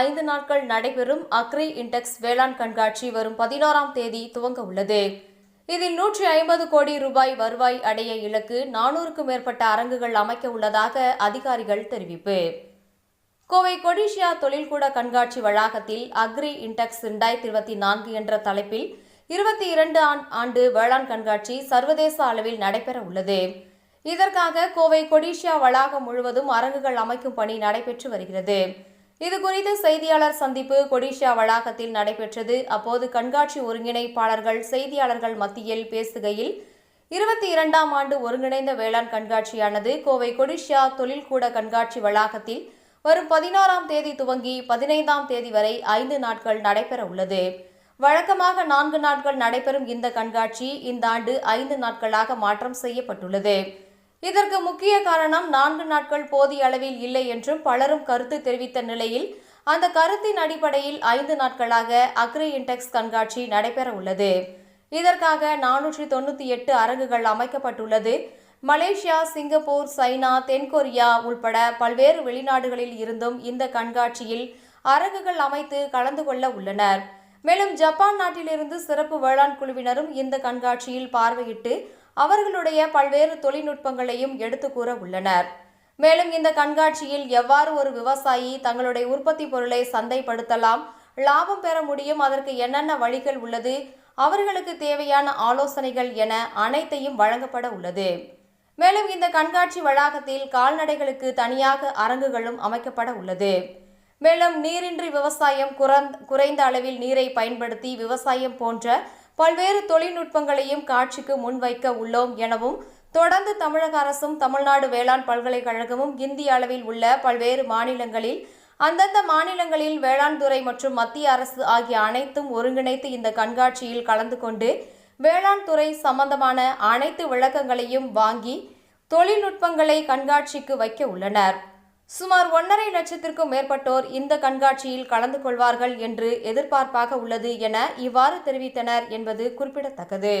ஐந்து நாட்கள் நடைபெறும் அக்ரி இன்டெக்ஸ் வேளாண் கண்காட்சி வரும் பதினோராம் தேதி துவங்க உள்ளது. இதில் நூற்றி ஐம்பது கோடி ரூபாய் வருவாய் அடைய இலக்கு நானூறுக்கும் மேற்பட்ட அரங்குகள் அமைக்க உள்ளதாக அதிகாரிகள் தெரிவிப்பு. கோவை கொடிஷியா தொழில்கூட கண்காட்சி வளாகத்தில் அக்ரி இன்டெக்ஸ் இரண்டாயிரத்தி இருபத்தி நான்கு என்ற தலைப்பில் இருபத்தி இரண்டு ஆண்டு வேளாண் கண்காட்சி சர்வதேச அளவில் நடைபெற உள்ளது. இதற்காக கோவை கொடிஷியா வளாகம் முழுவதும் அரங்குகள் அமைக்கும் பணி நடைபெற்று வருகிறது. இது குறித்து செய்தியாளர் சந்திப்பு கொடிஷியா வளாகத்தில் நடைபெற்றது. அப்போது கண்காட்சி ஒருங்கிணைப்பாளர்கள் செய்தியாளர்கள் மத்தியில் பேசுகையில் இருபத்தி இரண்டாம் ஆண்டு ஒருங்கிணைந்த வேளாண் கண்காட்சியானது கோவை கொடிஷியா தொழில்கூட கண்காட்சி வளாகத்தில் வரும் பதினாறாம் தேதி துவங்கி பதினைந்தாம் தேதி வரை ஐந்து நாட்கள் நடைபெற உள்ளது. வழக்கமாக நான்கு நாட்கள் நடைபெறும் இந்த கண்காட்சி இந்த ஆண்டு ஐந்து நாட்களாக மாற்றம் செய்யப்பட்டுள்ளது. இதற்கு முக்கிய காரணம் நான்கு நாட்கள் போதிய அளவில் இல்லை என்றும் பலரும் கருத்து தெரிவித்த நிலையில் அந்த கருத்தின் அடிப்படையில் ஐந்து நாட்களாக அக்ரி இன்டெக்ஸ் கண்காட்சி நடைபெற உள்ளது. இதற்காக நானூற்றி தொண்ணூற்றி எட்டு அரங்குகள் அமைக்கப்பட்டுள்ளது. மலேசியா சிங்கப்பூர் சைனா தென்கொரியா உள்பட பல்வேறு வெளிநாடுகளில் இருந்தும் இந்த கண்காட்சியில் அரங்குகள் அமைத்து கலந்து கொள்ள உள்ளனர். மேலும் ஜப்பான் நாட்டிலிருந்து சிறப்பு வேளாண் குழுவினரும் இந்த கண்காட்சியில் பார்வையிட்டு அவர்களுடைய பல்வேறு தொழில்நுட்பங்களையும் எடுத்து கூற உள்ளனர். மேலும் இந்த கண்காட்சியில் எவ்வாறு ஒரு விவசாயி தங்களுடைய உற்பத்தி பொருளை சந்தைப்படுத்தலாம் லாபம் பெற முடியும் அதற்கு என்னென்ன வழிகள் உள்ளது அவர்களுக்கு தேவையான ஆலோசனைகள் என அனைத்தையும் வழங்கப்பட உள்ளது. மேலும் இந்த கண்காட்சி வளாகத்தில் கால்நடைகளுக்கு தனியாக அரங்குகளும் அமைக்கப்பட உள்ளது. மேலும் நீரின்றி விவசாயம் குறைந்த அளவில் நீரை பயன்படுத்தி விவசாயம் போன்ற பல்வேறு தொழில்நுட்பங்களையும் காட்சிக்கு முன்வைக்க உள்ளோம் எனவும் தொடர்ந்து தமிழக அரசும் தமிழ்நாடு வேளாண் பல்கலைக்கழகமும் இந்திய அளவில் உள்ள பல்வேறு மாநிலங்களில் அந்தந்த மாநிலங்களில் வேளாண் துறை மற்றும் மத்திய அரசு ஆகிய அனைத்தும் ஒருங்கிணைத்து இந்த கண்காட்சியில் கலந்து கொண்டு வேளாண் துறை சம்பந்தமான அனைத்து விளக்கங்களையும் வாங்கி தொழில்நுட்பங்களை கண்காட்சிக்கு வைக்க உள்ளனர். சுமார் ஒன்றரை லட்சத்திற்கும் மேற்பட்டோர் இந்த கண்காட்சியில் கலந்து கொள்வார்கள் என்று எதிர்பார்ப்பாக உள்ளது என இவ்வாறு தெரிவித்தனர் என்பது குறிப்பிடத்தக்கது.